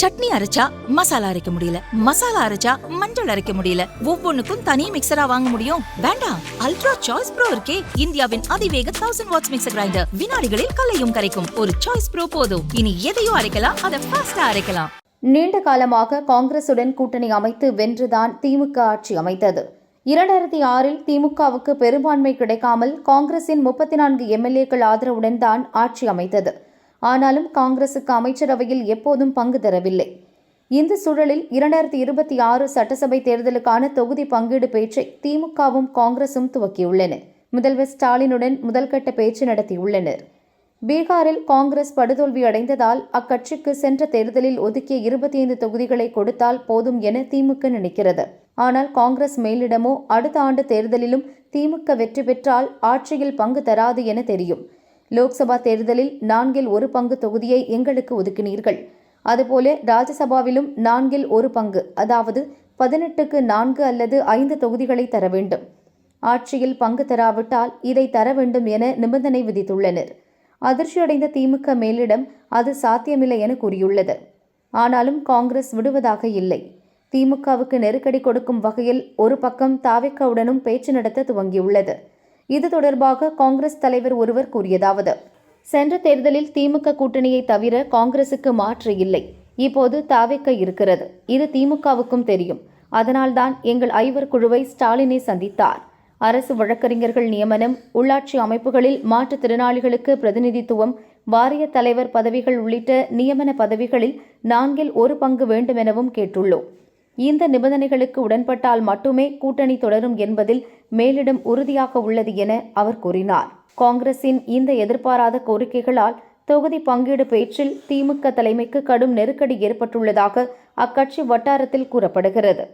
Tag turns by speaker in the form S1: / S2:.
S1: சட்னி அரைச்சா மசாலா அரைக்க முடியல. மசாலா அரைச்சா மஞ்சள் அரைக்க முடியல. ஒவ்வொன்னுக்கும் தனி மிக்சரா வாங்க முடியும். வேண்டாம். அல்ட்ரா சாய்ஸ் ப்ரோ இருக்கே. இந்தியாவின் அதிவேக தௌசண்ட் வாட்ஸ் மிக்சர் கிரைண்டர் வினாடிகளில் கலையும் கரைக்கும். ஒரு சாய்ஸ் ப்ரோ போதும். இனி எதையும் அரைக்கலாம். அதை ஃபாஸ்டா அரைக்கலாம்.
S2: நீண்ட காலமாக காங்கிரசுடன் கூட்டணி அமைத்து வென்றுதான் திமுக ஆட்சி அமைத்தது. இரண்டாயிரத்தி ஆறில் திமுகவுக்கு பெரும்பான்மை கிடைக்காமல் காங்கிரசின் முப்பத்தி நான்கு எம்எல்ஏக்கள் ஆதரவுடன் தான் ஆட்சி அமைத்தது. ஆனாலும் காங்கிரசுக்கு அமைச்சரவையில் எப்போதும் பங்கு தரவில்லை. இந்த சூழலில் இரண்டாயிரத்தி இருபத்தி ஆறு சட்டசபை தேர்தலுக்கான தொகுதி பங்கீடு பேச்சை திமுகவும் காங்கிரசும் துவக்கியுள்ளன. முதல்வர் ஸ்டாலினுடன் முதல்கட்ட பேச்சு நடத்தியுள்ளனர். பீகாரில் காங்கிரஸ் படுதோல்வி அடைந்ததால் அக்கட்சிக்கு சென்ற தேர்தலில் ஒதுக்கிய இருபத்தி ஐந்து தொகுதிகளை கொடுத்தால் போதும் என திமுக நினைக்கிறது. ஆனால் காங்கிரஸ் மேலிடமோ அடுத்த ஆண்டு தேர்தலிலும் திமுக வெற்றி பெற்றால் ஆட்சியில் பங்கு தராது என தெரியும். லோக்சபா தேர்தலில் நான்கில் ஒரு பங்கு தொகுதியை எங்களுக்கு ஒதுக்கினீர்கள். அதுபோல ராஜ்யசபாவிலும் நான்கில் ஒரு பங்கு அதாவது பதினெட்டுக்கு நான்கு அல்லது ஐந்து தொகுதிகளை தர வேண்டும். ஆட்சியில் பங்கு தராவிட்டால் இதை தர வேண்டும் என நிபந்தனை விதித்துள்ளனர். அதிர்ச்சியடைந்த திமுக மேலிடம் அது சாத்தியமில்லை என கூறியுள்ளது. ஆனாலும் காங்கிரஸ் விடுவதாக இல்லை. திமுகவுக்கு நெருக்கடி கொடுக்கும் வகையில் ஒரு பக்கம் தாவிக்கவுடனும் பேச்சு நடத்த துவங்கியுள்ளது. இது தொடர்பாக காங்கிரஸ் தலைவர் ஒருவர் கூறியதாவது சென்ற தேர்தலில் திமுக கூட்டணியை தவிர காங்கிரசுக்கு மாற்று இல்லை. இப்போது தாவிக்க இருக்கிறது. இது திமுகவுக்கும் தெரியும். அதனால்தான் எங்கள் ஐவர் குழுவை ஸ்டாலினை சந்தித்தார். அரசு வழக்கறிஞர்கள் நியமனம் உள்ளாட்சி அமைப்புகளில் மாற்றுத்திறனாளிகளுக்கு பிரதிநிதித்துவம் வாரிய தலைவர் பதவிகள் உள்ளிட்ட நியமன பதவிகளில் நான்கில் ஒரு பங்கு வேண்டுமெனவும் கேட்டுள்ளோம். இந்த நிபந்தனைகளுக்கு உடன்பட்டால் மட்டுமே கூட்டணி தொடரும் என்பதில் மேலிடம் உறுதியாக உள்ளது என அவர் கூறினார். காங்கிரசின் இந்த எதிர்பாராத கோரிக்கைகளால் தொகுதி பங்கீடு பேச்சில் திமுக தலைமைக்கு கடும் நெருக்கடி ஏற்பட்டுள்ளதாக அக்கட்சி வட்டாரத்தில் கூறப்படுகிறது.